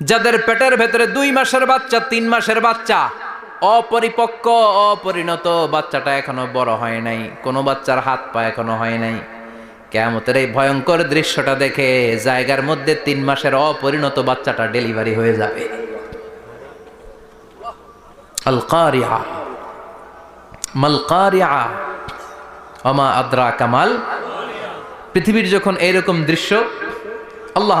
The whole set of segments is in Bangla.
যাদের পেটের ভেতরে দুই মাসের বাচ্চা, তিন মাসের বাচ্চা, অপরিপক্ক, অপরিণত বাচ্চাটা এখনও বড় হয় নাই, কোনো বাচ্চার হাত পা এখনও হয় নাই। কেয়ামতের এই ভয়ঙ্কর দৃশ্যটা দেখে জায়গার মধ্যে তিন মাসের অপরিণত বাচ্চাটা ডেলিভারি হয়ে যাবে। আমা আদ্রা কামাল পৃথিবীর যখন এইরকম দৃশ্য, আল্লাহ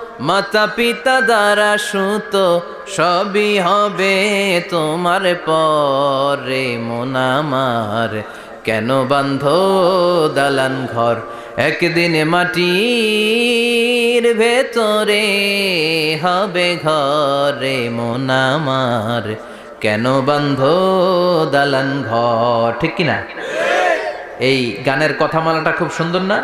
মাতা পিতা দ্বারা সুত সবই হবে তোমার পরে মোনামার কেন বান্ধ দালান ঘর একদিন মাটির ভেতরে হবে ঘরে মোনামার কেন বান্ধ দালান ঘর, ঠিক কিনা? এই গানের কথামালাটা খুব সুন্দর না?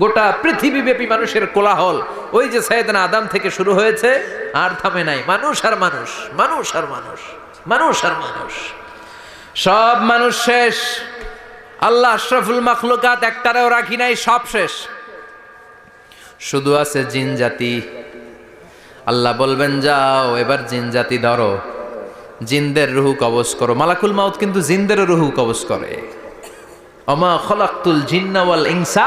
গোটা পৃথিবীব্যাপী মানুষের কোলাহল। ওই যে সাইদানা আদাম থেকে শুরু হয়েছে, আর থামে নাই। মানুষ আর মানুষ মানুষ আর মানুষ মানুষ আর মানুষ। সব মানুষ শেষ। আল্লাহ আশরাফুল মাখলুকাত একটারেও রাখি নাই, সব শেষ। শুধু আছে জিন জাতি। আল্লাহ বলবেন, যাও, এবার জিন জাতি ধরো। জিনদের রুহু কবজ করো। মালাকুল মাউত কিন্তু জিনদেরও রুহু কবজ করে। অমা খলাক্তুল জিন্নাওয়াল ইনসা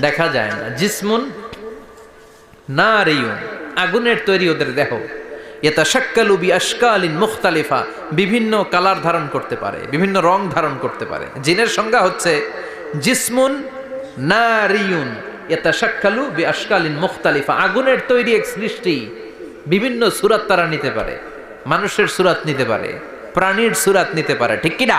দেখা যায় না। জিসমুন না রেইউন আগুনের তৈরি ওদের দেহ। এটা শাক্কালু বি আশকালিন মুখতালিফা, বিভিন্ন কালার ধারণ করতে পারে, বিভিন্ন রং ধারণ করতে পারে। জিনের সংজ্ঞা হচ্ছে জিসমুন, নারিয়ুন এটা শাক্কালু বি আশকালিন মুখতালিফা। আগুনের তৈরি এক সৃষ্টি বিভিন্ন সুরাত তারা নিতে পারে, মানুষের সুরাত নিতে পারে, প্রাণীর সুরাত নিতে পারে। ঠিক কিনা?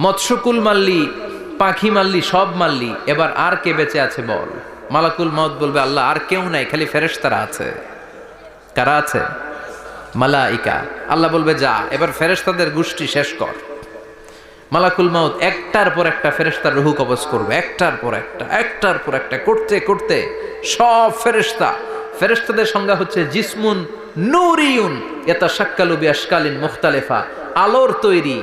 মৎস্যকুল মারলি পাখি মারলি সব মারলি এবার আর কে বেঁচে আছে বল? মালাকুল মত বলবে, আল্লাহ, আর কেউ নাই, খালি ফেরেশতারা আছে। কারা আছে? মালাইকা। আল্লাহ বলবে, যা, এবার ফেরেশতাদের গোষ্ঠী শেষ কর। মালাকুল মাউত একটার পর একটা ফেরেশতার রুহু কবজ করবে, একটার পর একটা, একটার পর একটা, করতে করতে সব ফেরেশতা। ফেরেশতাদের সংজ্ঞা হচ্ছে জিসমুন নুরিউন এটা শাক্কালু বিয়াশকালিন মুখতালেফা, আলোর তৈরি।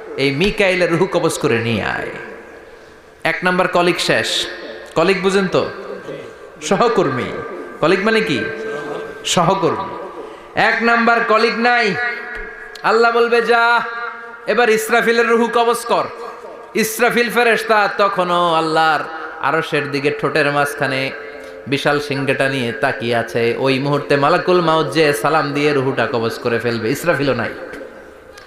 এই মিকাইলের রুহু কবজ করে নিয়ে আয়। এক নাম্বার কলিগ শেষ। কলিগ বুঝেন তো? সহকর্মী। কলিগ মানে কি? সহকর্মী। এক নাম্বার কলিগ নাই। আল্লাহ বলবে, যা, এবার ইসরাফিলের রুহু কবজ কর। ইসরাফিল ফেরেশতা তখনও আল্লাহর আরশের দিকে ঠোঁটের মাঝখানে বিশাল সিংহটা নিয়ে তাকিয়ে আছে। ওই মুহূর্তে মালাকুল মাউত যে সালাম দিয়ে রুহুটা কবজ করে ফেলবে, ইসরাফিলও নাই।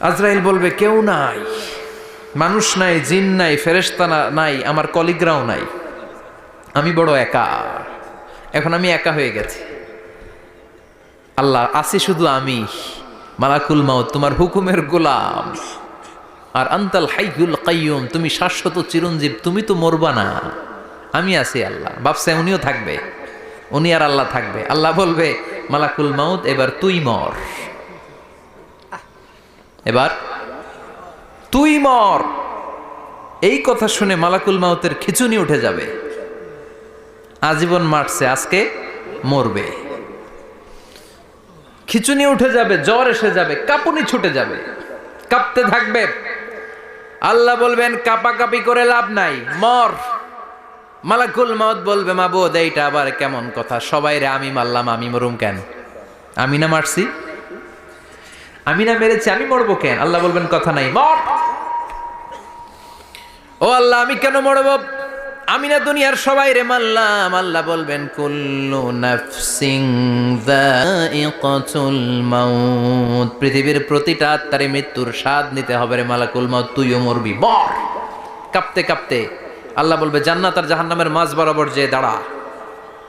আজরাইল বলবে, কেউ নাই, মানুষ নাই, জিন নাই, ফেরেশতা না- নাই, আমার কলিগরাও নাই। আমি বড় একা। এখন আমি একা হয়ে গেছি। আল্লাহ আছি শুধু আমি, মালাকুল মাউত, তোমার হুকুমের গোলাম। আর আন্তাল হাইগুল কাইয়ুম, তুমি শাশ্বত চিরঞ্জীব, তুমি তো মরবা না। আমি আছি আল্লাহ, বাপসে উনিও থাকবে, উনি আর আল্লাহ থাকবে। আল্লাহ বলবে, মালাকুল মাউত, এবার তুই মর। এবার, তুই মর। এই কথা শুনে মালাকুল মাউতের খিচুনি উঠে যাবে। আজীবন মারছে, আজকে মরবে। খিচুনি উঠে যাবে, জ্বর এসে যাবে, কাঁপুনি ছুটে যাবে। কাঁপতে থাকবে। আল্লাহ বলবেন, কাপাকাপি করে লাভ নাই, মর। মালাকুল মত বলবে, মাবুদ, এইটা আবার কেমন কথা? সবাই রে আমি মারলাম, আমি মরুম কেন? আমি না মারছি? আমি না মেরেছি, আমি মরবো কেন? আল্লাহ বলবেন, কথা নাই, মর। ও আল্লাহ, আমি কেন মরব? আমি না দুনিয়ার সবাই রে মারলাম। আল্লাহ বলবেন, কুল্লু নাফসিং যায়িকাতুল মাউত। পৃথিবীর প্রতিটা আত্মারে মৃত্যুর স্বাদ নিতে হবে রে মালাকুল মাউত, তুইও মরবি বর কাঁপতে কাঁপতে আল্লাহ বলবে, জান্নাত আর জাহান্নামের মাঝ বরাবর যে দাঁড়া,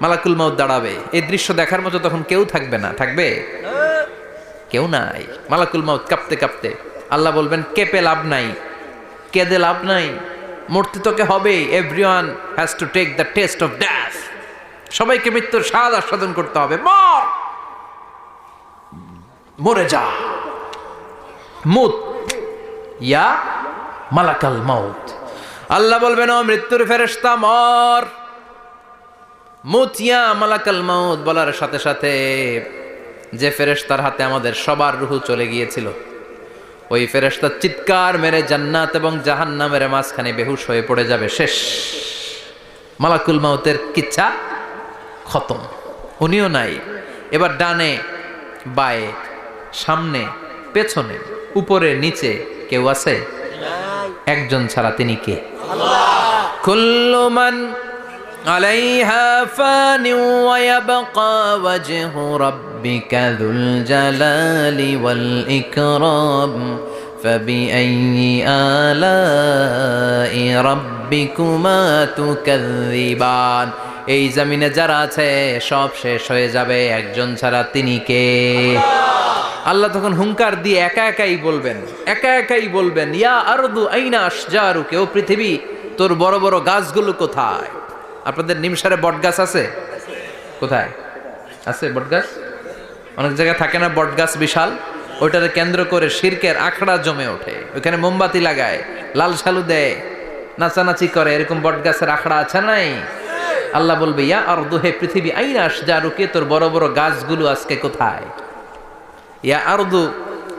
মালাকুল মাউত দাঁড়াবে। এই দৃশ্য দেখার মতো তখন কেউ থাকবে না। থাকবে? কেউ নাই। মালাকুল মাউত কাঁপতে কাঁপতে আল্লাহ বলবেন, কেঁপে লাভ নাই, কেঁদে লাভ নাই, মূর্তি তোকে হবে everyone has to take the test of death সবাইকে মৃত্যুর স্বাদ আস্বাদন করতে হবে, মর, মরে যা। মুত, ইয়া মালাকাল মাউত। আল্লাহ বলবেন, ও মৃত্যুর ফেরেশতা, মর। মুত, ইয়া মালাকাল মাউত বলার সাথে সাথে যে ফেরেশতার হাতে আমাদের সবার রুহু চলে গিয়েছিল ওই ফেরেশতা চিৎকার মেরে জান্নাত এবং জাহান্নামের মাঝখানে বেহুশ হয়ে পড়ে যাবে। শেষ। মালাকুল মাউতের কিচ্ছা খতম। উনিও নাই। এবার ডানে বায়ে সামনে পেছনে উপরে নিচে কেউ আছে? একজন ছাড়া তিনি কে? কুল্লু মান আলাইহা ফানি ওয়া ইয়াবকা ওয়াজহু রাব্বিকা যুল জালালি ওয়াল ইকরাম فبأي آلاء ربكما تكذبان এই জমিনে যারা আছে সব শেষ হয়ে যাবে একজন ছাড়া তিনি কে আল্লাহ তখন হুঙ্কার দিয়ে একা একাই বলবেন একা একাই বলবেন ইয়া আরদু আইনা আশজারু কেউ পৃথিবী তোর বড় বড় গাছগুলো কোথায় আপনাদের নিমসারে বট গাছ আছে? কোথায়? আছে বট গাছ অনেক জায়গায় থাকে না বট গাছ বিশাল? ওইটারে কেন্দ্র করে শিরকের আখড়া জমে ওঠে। ওখানে মোমবাতি লাগায়, লাল সালু দেয়, নাচানাচি করে। এরকম বট গাছের আখড়া আছে নাই? আল্লাহ বলবে, ইয়া আর দুহে পৃথিবী আইনাস যা রুকে তোর বড় বড় গাছগুলো আজকে কোথায়? ইয়া আরদু,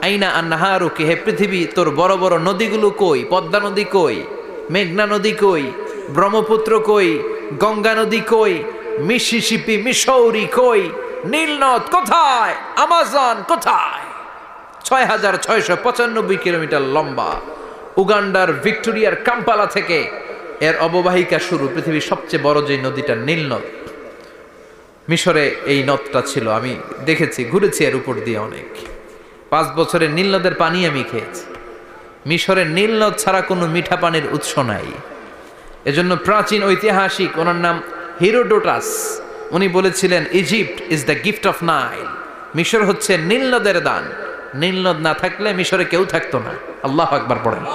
আইনা আন্নাহারুকে হে পৃথিবী, তোর বড় বড় নদীগুলো কই? পদ্মা নদী কই? মেঘনা নদী কই? ব্রহ্মপুত্র কই? গঙ্গা নদী কই? মিসিসিপি মিসৌরি কই? নীলনদ কোথায়? আমাজন কোথায়? ছয় হাজার ছয়শো পঁচানব্বই কিলোমিটার লম্বা। উগান্ডার ভিক্টোরিয়ার কাম্পালা থেকে এর অববাহিকা শুরু, পৃথিবীর সবচেয়ে বড় যে নদীটা নীল নদ মিশরে এই নদটা ছিল, আমি দেখেছি, ঘুরেছি এর উপর দিয়ে অনেক। পাঁচ বছরের নীল নদের পানি আমি খেয়েছি। মিশরের নীল নদ ছাড়া কোনো মিঠা পানির উৎস নাই। এজন্য প্রাচীন ঐতিহাসিক, ওনার নাম হিরোডোটাস। উনি বলেছিলেন, Egypt is the gift of Nile মিশর হচ্ছে নীল নদের দান। নীল নদ না থাকলে মিশরে কেউ থাকতো না। আল্লাহ আকবার পড়েন।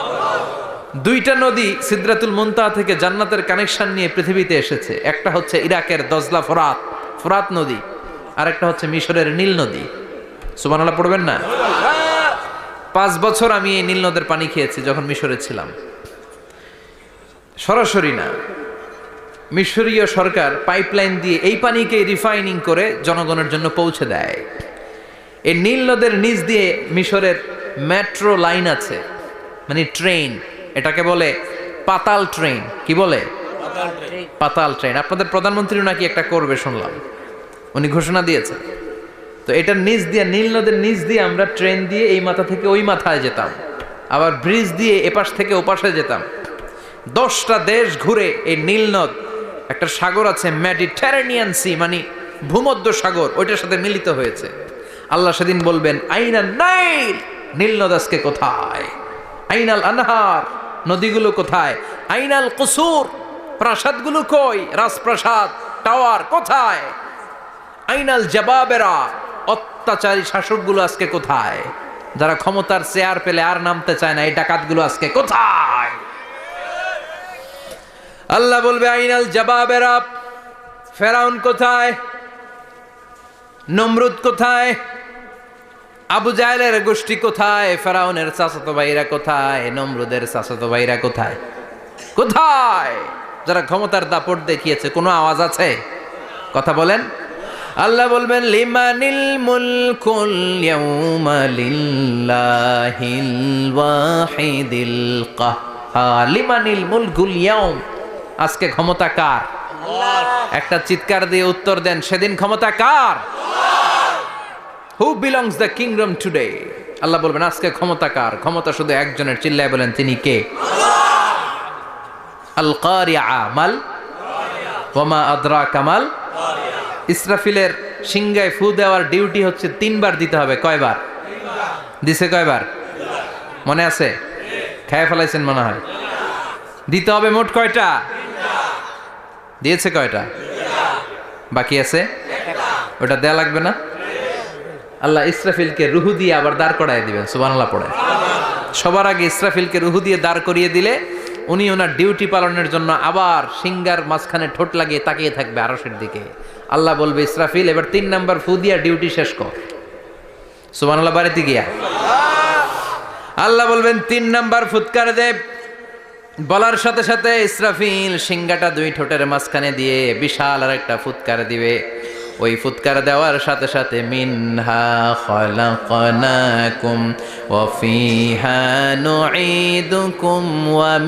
দুইটা নদী সিদ্রাতুল মুনতাহা থেকে জান্নাতের কানেকশন নিয়ে পৃথিবীতে এসেছে। একটা হচ্ছে ইরাকের দজলা ফরাত ফরাত নদী। আর একটা হচ্ছে মিশরের নীল নদী। সুবহানাল্লাহ, পড়বেন না? পাঁচ বছর আমি এই নীল নদের পানি খেয়েছি যখন মিশরে ছিলাম। সরাসরি না। মিশরীয় সরকার পাইপলাইন দিয়ে এই পানিকে রিফাইনিং করে জনগণের জন্য পৌঁছে দেয়। এই নীল নদের নিচ দিয়ে মিশরের মেট্রো লাইন আছে মানে ট্রেন এটাকে বলে পাতাল ট্রেন কি বলে? পাতাল ট্রেন আপনাদের প্রধানমন্ত্রী নাকি একটা করবে শুনলাম। উনি ঘোষণা দিয়েছে তো এটার নিচ দিয়ে নীল নদের নিচ দিয়ে আমরা ট্রেন দিয়ে এই মাথা থেকে ওই মাথায় যেতাম। আবার ব্রিজ দিয়ে এপাশ থেকে ওপাশে যেতাম। দশটা দেশ ঘুরে এই নীল নদ, একটা সাগর আছে মেডিটেরেনিয়ান সি মানে ভূমধ্য সাগর, ওইটার সাথে মিলিত হয়েছে। আল্লাহ সেদিন বলবেন, আইনা নাইল, নীল নদ আজকে কোথায়? আইনাল আনহার, নদীগুলো কোথায়? আইনাল কুসুর, প্রাসাদগুলো কই? রাজপ্রাসাদ, টাওয়ার কোথায়? আইনাল জবাবেরা, অত্যাচারী শাসকগুলো আজকে কোথায়? যারা ক্ষমতার চেয়ার পেলে আর নামতে চায় না, এই ডাকাতগুলো আজকে কোথায়? আল্লাহ বলবে, আইনাল জবাবেরা ফেরাউন কোথায়? নমরুদ কোথায়? আবু জাহেলের গোষ্ঠী কোথায়? ফেরাউনের চাচাতো ভাইরা কোথায়? নমরুদের চাচাতো ভাইরা কোথায়? কোথায়? যারা ক্ষমতার দাপট দেখিয়েছে, কোনো আওয়াজ আছে? কথা বলেন। আল্লাহ বলবেন, লিমানিল মুলকুল ইয়াউমা ওয়াহিদিল কাহ্হার। লিমানিল মুলকুল ইয়াউম। আজকে ক্ষমতা কার? একটা চিৎকার দিয়ে উত্তর দেন, সেদিন ক্ষমতা কার? Who belongs the kingdom today Allah বলবেন, আজকে ক্ষমতা কার? ক্ষমতা শুধু একজনের, চিল্লায় বলেন, তিনি কে? আল কারিয়া ওমা আদ্রা কামাল ইসরাফিলের সিংগায় ফু দেওয়ার ডিউটি হচ্ছে তিনবার দিতে হবে। কয়বার? দিছে কয়বার? মনে আছে? খেয়ে ফেলাইছেন মনে হয়। দিতে হবে মোট কয়টা? দিয়েছে কয়টা? বাকি আছে? ওটা দেয়া লাগবে না? আল্লাহ ইসরাফিলকে রুহু দিয়ে আবার দাঁড় করাই দিবেন, সুবহানাল্লাহ পড়ে। সবার আগে ইসরাফিলকে রুহু দিয়ে দাঁড় করিয়ে দিলে উনি ওনার ডিউটি পালনের জন্য আবার সিঙ্গার মাঝখানে ঠোঁট লাগিয়ে তাকিয়ে থাকবে আরসের দিকে। আল্লাহ বলবে, ইসরাফিল, এবার তিন নাম্বার ফু দিয়া ডিউটি শেষ কর। সুবহানাল্লাহ, বাড়িতে গিয়া। আল্লাহ বলবেন, তিন নাম্বার ফুৎকার দেব বলার সাথে সাথে ইসরাফিল সিংগাটা দুই ঠোঁটের মাঝখানে দিয়ে বিশাল আর একটা ফুৎকার দিবে। ওই ফুৎকার দেওয়ার সাথে সাথে ওয়া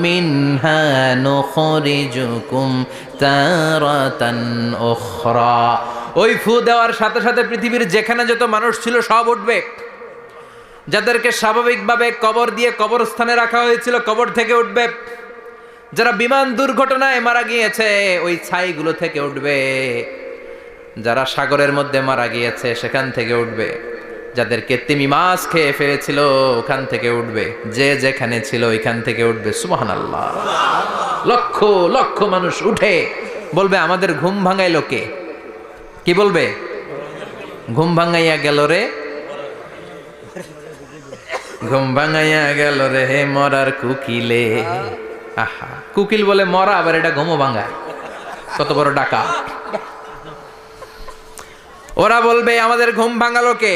ওই ফু দেওয়ার সাথে সাথে পৃথিবীর যেখানে যত মানুষ ছিল সব উঠবে। যাদেরকে স্বাভাবিকভাবে কবর দিয়ে কবরস্থানে রাখা হয়েছিল, কবর থেকে উঠবে। যারা বিমান দুর্ঘটনায় মারা গিয়েছে, ওই ছাইগুলো থেকে উঠবে। যারা সাগরের মধ্যে মারা গিয়েছে, সেখান থেকে উঠবে। যাদেরকে তিমি মাছ খেয়ে ফেলেছিল, ওখান থেকে উঠবে। যে যেখানে ছিল, ওইখান থেকে উঠবে। সুবহান আল্লাহ লক্ষ লক্ষ মানুষ উঠে। বলবে, আমাদের ঘুম ভাঙাই লোকে কি বলবে? ঘুম ভাঙাইয়া গেল রে। ঘুম ভাঙাইয়া গেল রে মরার কুকিলে। আহা কুকিল বলে মরা আবার এটা ঘুমো ভাঙায় কত বড় ডাকা ওরা বলবে আমাদের ঘুম ভাঙালো কে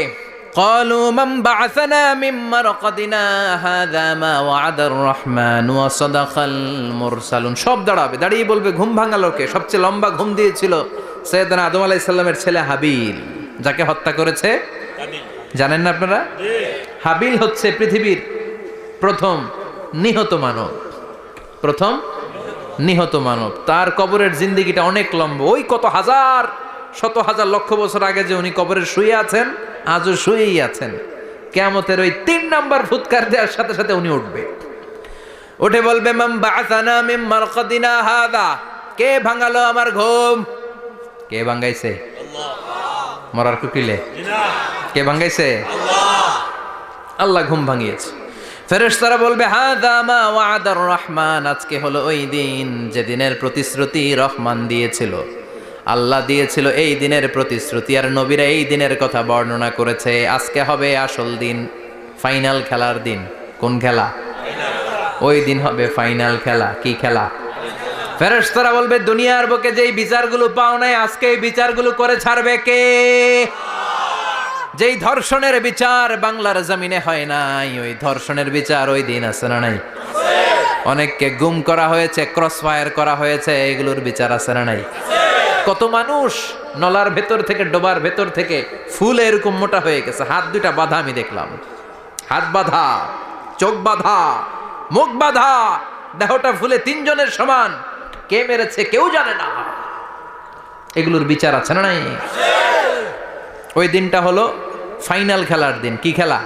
قالوا من بعثنا من مرقدنا هذا ما وعد الرحمن وصدق المرسلون সব দাঁড়াবে দাঁড়িয়ে বলবে ঘুম ভাঙালো কে সবচেয়ে লম্বা ঘুম দিয়েছিল সৈয়দনা আদম আলাইহিস সালামের ছেলে হাবিল যাকে হত্যা করেছে জানেন না আপনারা হাবিল হচ্ছে পৃথিবীর প্রথম নিহত মানব প্রথম নিহত মানব। তার কবরের জিন্দিগিটা অনেক লম্বা। ওই কত হাজার শত হাজার লক্ষ বছর আগে যে উনি কবরে শুয়ে আছেন আজও শুয়েই আছেন। কেমতের ওই তিন নাম্বার ফুৎকার দেওয়ার সাথে সাথে উনি উঠবে। উঠে বলবে মাম বাসানা মিম হাদা। কে ভাঙালো আমার ঘুম? কে ভাঙাইছে? মরার কুকিলে। কে ভাঙাইছে? আল্লাহ ঘুম ভাঙিয়েছে। ফেরেশতারা বলবে হাদা মা ওয়াদার রহমান। আজকে হলো ওই দিন যে দিনের প্রতিশ্রুতি রহমান দিয়েছিল। আল্লাহ দিয়েছিল এই দিনের প্রতিশ্রুতি আর নবীরা এই দিনের কথা বর্ণনা করেছে। আজকে হবে আসল দিন, ফাইনাল খেলার দিন। কোন খেলা? ওই দিন হবে ফাইনাল খেলা। কি খেলা? ফেরেশতারা বলবে, দুনিয়ার বুকে যেই বিচারগুলো পাও নাই, আজকে এই বিচারগুলো করে ছাড়বে কে? যেই ধর্ষণের বিচার বাংলার জমিনে হয় নাই, ওই ধর্ষণের বিচার ওই দিন আছে না নাই? অনেককে গুম করা হয়েছে ক্রস ফায়ার করা হয়েছে, এগুলোর বিচার আছে না নাই? কত মানুষ নলার ভেতর থেকে, ডোবার ভেতর থেকে ফুল এরকম মোটা হয়ে গেছে। হাত দুইটা বাধা আমি দেখলাম। হাত বাঁধা, চোখ বাঁধা, মুখ বাঁধা, দেহটা ফুলে তিনজনের সমান। কে মেরেছে কেউ জানে না। এগুলোর বিচার আছে না নাই? ওই দিনটা হলো ফাইনাল খেলার দিন, কি খেলা?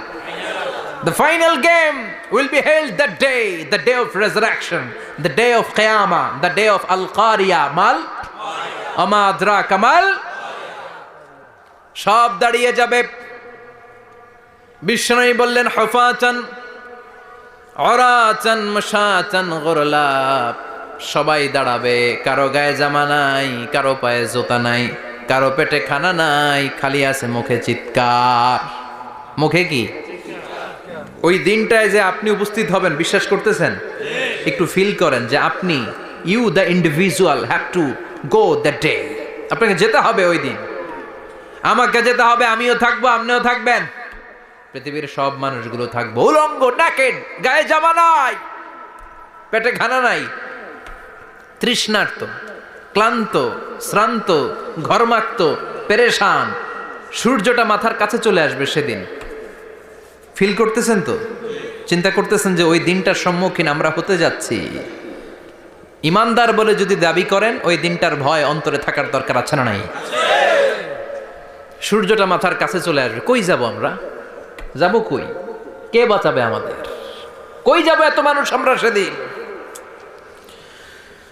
The final game will be held the day the day of resurrection the day of Qiyamah the day of Al Qaria মাল আমাদরা কামাল সব দাঁড়িয়ে যাবে। বিষ্ণু বললেন, হফাচন, অরাচন, মশাচন গরলা সবাই দাঁড়াবে, কারও গায়ে জামা নাই, কারও পায়ে জোতা নাই। কারও পেটে খানা নাই, খালি আছে মুখে চিৎকার। মুখে কি? ওই দিনটায় যে আপনি উপস্থিত হবেন, বিশ্বাস করতেছেন? একটু ফিল করেন যে আপনি you the individual have to go the day আপনাকে যেতে হবে ওই দিন। আমাকে যেতে হবে, আমিও থাকব, আপনিও থাকবেন। পৃথিবীর সব মানুষগুলো থাকব। উলঙ্গ ডাকেন গায়ে জামা নাই, পেটে খানা নাই। তৃষ্ণার্ত। ক্লান্ত, শ্রান্ত, ঘরমাক্ত, পেরেশান। সূর্যটা মাথার কাছে চলে আসবে সেদিন। ফিল করতেছেন তো? চিন্তা করতেছেন যে ওই দিনটার সম্মুখীন আমরা হতে যাচ্ছি। ইমানদার বলে যদি দাবি করেন, ওই দিনটার ভয় অন্তরে থাকার দরকার আছে না নাই? সূর্যটা মাথার কাছে চলে আসবে। কই যাব আমরা? যাব কই? কে বাঁচাবে আমাদের? কই যাব এত মানুষ আমরা সেদিন?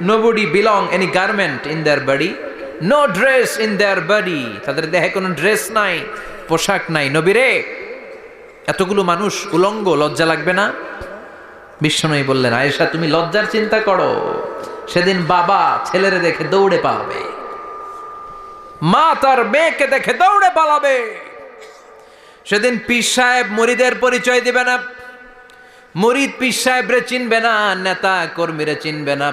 any shy no body belong any garment in their body no dress in their body তাদের দেহে কোনো ড্রেস নাই, পোশাক নাই। নবীরে, এতগুলো মানুষ উলঙ্গ, লজ্জা লাগবে না? বিষ্ণুই বললেন, আয়েশা, তুমি লজ্জার চিন্তা করো। সেদিন বাবা ছেলেরে দেখে দৌড়ে পালাবে। মা তার মেয়েকে দেখে দৌড়ে পালাবে। সেদিন পীর সাহেব মুরিদের পরিচয় দিবে না। মুরিদ পীর সাহেবরে চিনবে না, নেতা কর্মীরে চিনবে না।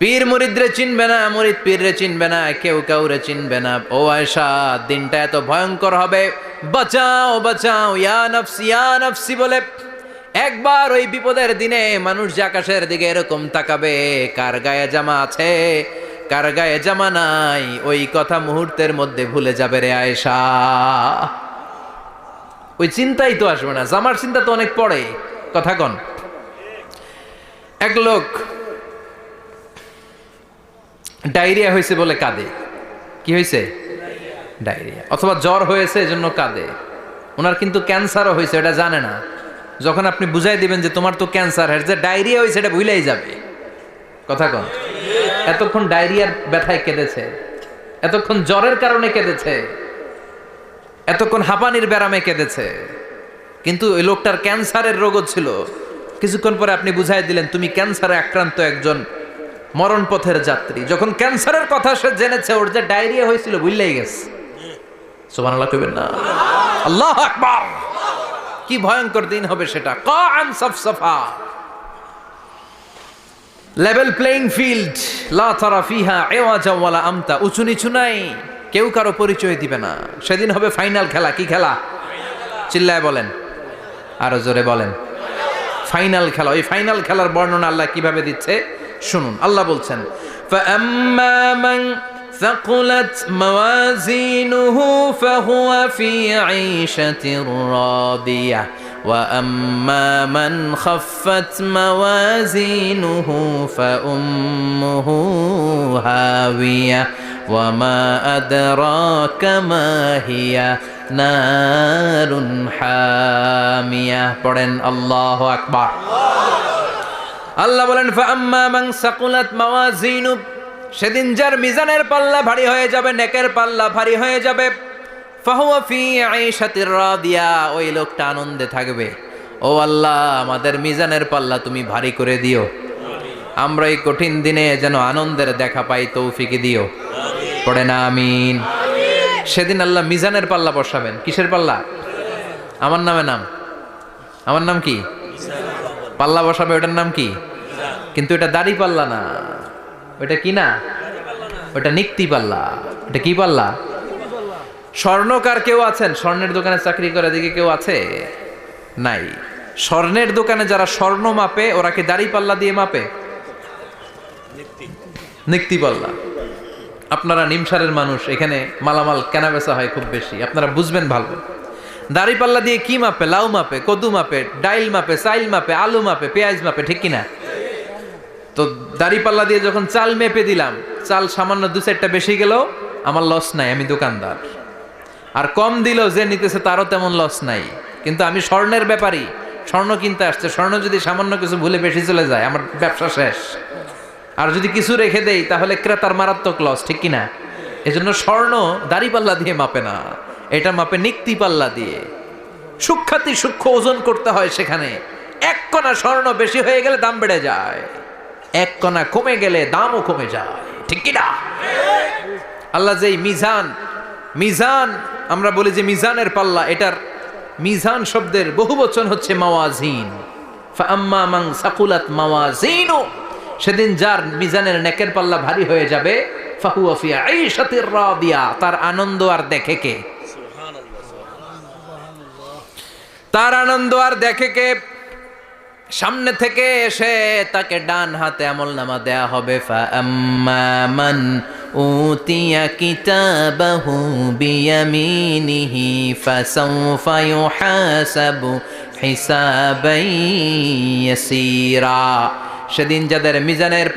পীর মুরিদরে চিনবে না, মুরিদ পীররে চিনবে না, কেউ কাউরে চিনবে না। ও আয়সা দিনটা এত ভয়ঙ্কর হবে। বাঁচাও বাঁচাও, ইয়া নফসি, ইয়া বলে। একবার ওই বিপদের দিনে মানুষ যে আকাশের দিকে এরকম তাকাবে, কার গায়ে জামা আছে, কার গায়ে জামা নাই, ওই কথা মুহূর্তের মধ্যে ভুলে যাবে রে আয়েশা। ওই চিন্তাই তো আসবে না, জামার চিন্তা তো অনেক পড়ে, কথা কন। এক লোক ডায়রিয়া হয়েছে বলে কাঁদে। কি হয়েছে? ডায়রিয়া। অথবা জ্বর হয়েছে, এজন্য কাঁদে। ওনার কিন্তু ক্যান্সারও হয়েছে এটা জানে না। যখন আপনি বুঝাই দিবেন যে তোমার তো ক্যান্সার হয়েছে যে ডায়রিয়া হয়েছে, এটা ভুলেই যাবে। কথা কন। এতক্ষণ ডায়রিয়ার ব্যথায় কেঁদেছে। এতক্ষণ জ্বরের কারণে কেঁদেছে। এতক্ষণ হাঁপানির ব্যারামে কেঁদেছে। কিন্তু ওই লোকটার ক্যান্সারের রোগও ছিল। কিছুক্ষণ পরে আপনি বুঝাই দিলেন, তুমি ক্যান্সারে আক্রান্ত একজন মরণ পথের যাত্রী। যখন ক্যান্সারের কথা সে জেনেছে, ওর যে ডায়রিয়া হয়েছিল, বুঝলেই গেছে। সোমান কইবেন না। আল্লাহ আকবার! কি ভয়ঙ্কর দিন হবে সেটা। কান সফসফা লেভেল প্লেইং ফিল্ড লা তারা ফিহা এওয়াজা ওয়ালা আমতা। উঁচু নিচু নাই। কেউ কারও পরিচয় দিবে না। সেদিন হবে ফাইনাল খেলা। কি খেলা? চিল্লায় বলেন। আরও জোরে বলেন। ফাইনাল খেলা। ওই ফাইনাল খেলার বর্ণনা আল্লাহ কীভাবে দিচ্ছে? শুনুন আল্লাহ বলছেন فأما من ثقلت موازينه فهو في عيشة راضية وأما من خفت موازينه فأمه هاوية وما أدراك ما هي نار حامية পড়েন আল্লাহ আকবার আল্লাহ বলেন ফাম্মা মান সাকুলাত মাওয়াজিনু, সেদিন যার মিজানের পাল্লা ভারী হয়ে যাবে, নেকের পাল্লা ভারী হয়ে যাবে। ফাহুয়া ফি আইশাতির রাদিয়া, ওই লোকটা আনন্দে থাকবে। ও আল্লাহ, আমাদের মিজানের পাল্লা তুমি ভারী করে দিও। আমরা এই কঠিন দিনে যেন আনন্দের দেখা পাই, তৌফিকে দিও। পড়ে না, আমিন। সেদিন আল্লাহ মিজানের পাল্লা বসাবেন। কিসের পাল্লা? আমার নামে নাম। আমার নাম কি? পাল্লা বসাবে, ওটার নাম কি? কিন্তু এটা দাড়ি পাল্লা না। ওটা কি না? ওটা নিক্তি পাল্লা। এটা কি পাল্লা? স্বর্ণকার কেউ আছেন? স্বর্ণের দোকানে চাকরি করে দিকে কেউ আছে? নাই। স্বর্ণের দোকানে যারা স্বর্ণ মাপে, ওরা কি দাড়ি পাল্লা দিয়ে মাপে? নিক্তি পাল্লা। আপনারা নিমসারের মানুষ, এখানে মালামাল কেনা বেচা হয় খুব বেশি। আপনারা বুঝবেন ভালো। দাড়ি পাল্লা দিয়ে কি মাপে, লাউ মাপে, কদু মাপে, ডাইল মাপে, চাইল মাপে, আলু মাপে, পেঁয়াজ মাপে, ঠিক কিনা? তো দাড়ি পাল্লা দিয়ে যখন চাল মেপে দিলাম, চাল সামান্য দু চারটা বেশি গেল, আমার লস নাই, আমি দোকানদার। আর কম দিল যে নিতেছে তারও তেমন লস নাই। কিন্তু আমি স্বর্ণের ব্যাপারই স্বর্ণ কিনতে আসছে, স্বর্ণ যদি সামান্য কিছু ভুলে বেশি চলে যায়, আমার ব্যবসা শেষ। আর যদি কিছু রেখে দেই, তাহলে ক্রেতার মারাত্মক লস ঠিক কিনা? এজন্য স্বর্ণ দাড়ি পাল্লা দিয়ে মাপে না। এটা মাপে নিক্তি পাল্লা দিয়ে। সূক্ষাতি সূক্ষ্ম ওজন করতে হয় সেখানে। এক কণা স্বর্ণ বেশি হয়ে গেলে দাম বেড়ে যায়। এক কণা কমে গেলে দামও কমে যায়। ঠিক কিনা আল্লাহ যেই মিজান মিজান, আমরা বলি যে মিজানের পাল্লা, এটার মিজান শব্দের বহু বচন হচ্ছে মাওয়াজিন। সেদিন যার মিজানের নেকের পাল্লা ভারী হয়ে যাবে আইশাতির রাদিয়া, তার আনন্দ আর দেখে কে? তার আনন্দ আর দেখে কে? সামনে থেকে এসে তাকে ডান হাতে আমল নামা দেয়া হবে। ফাম্মান উতিয়া কিতাবাহু বিয়ামিনিহি, ফাসাউফা ইউহাসাবু হিসাবাই ইয়াসীরা। সেদিন যাদের মিজানের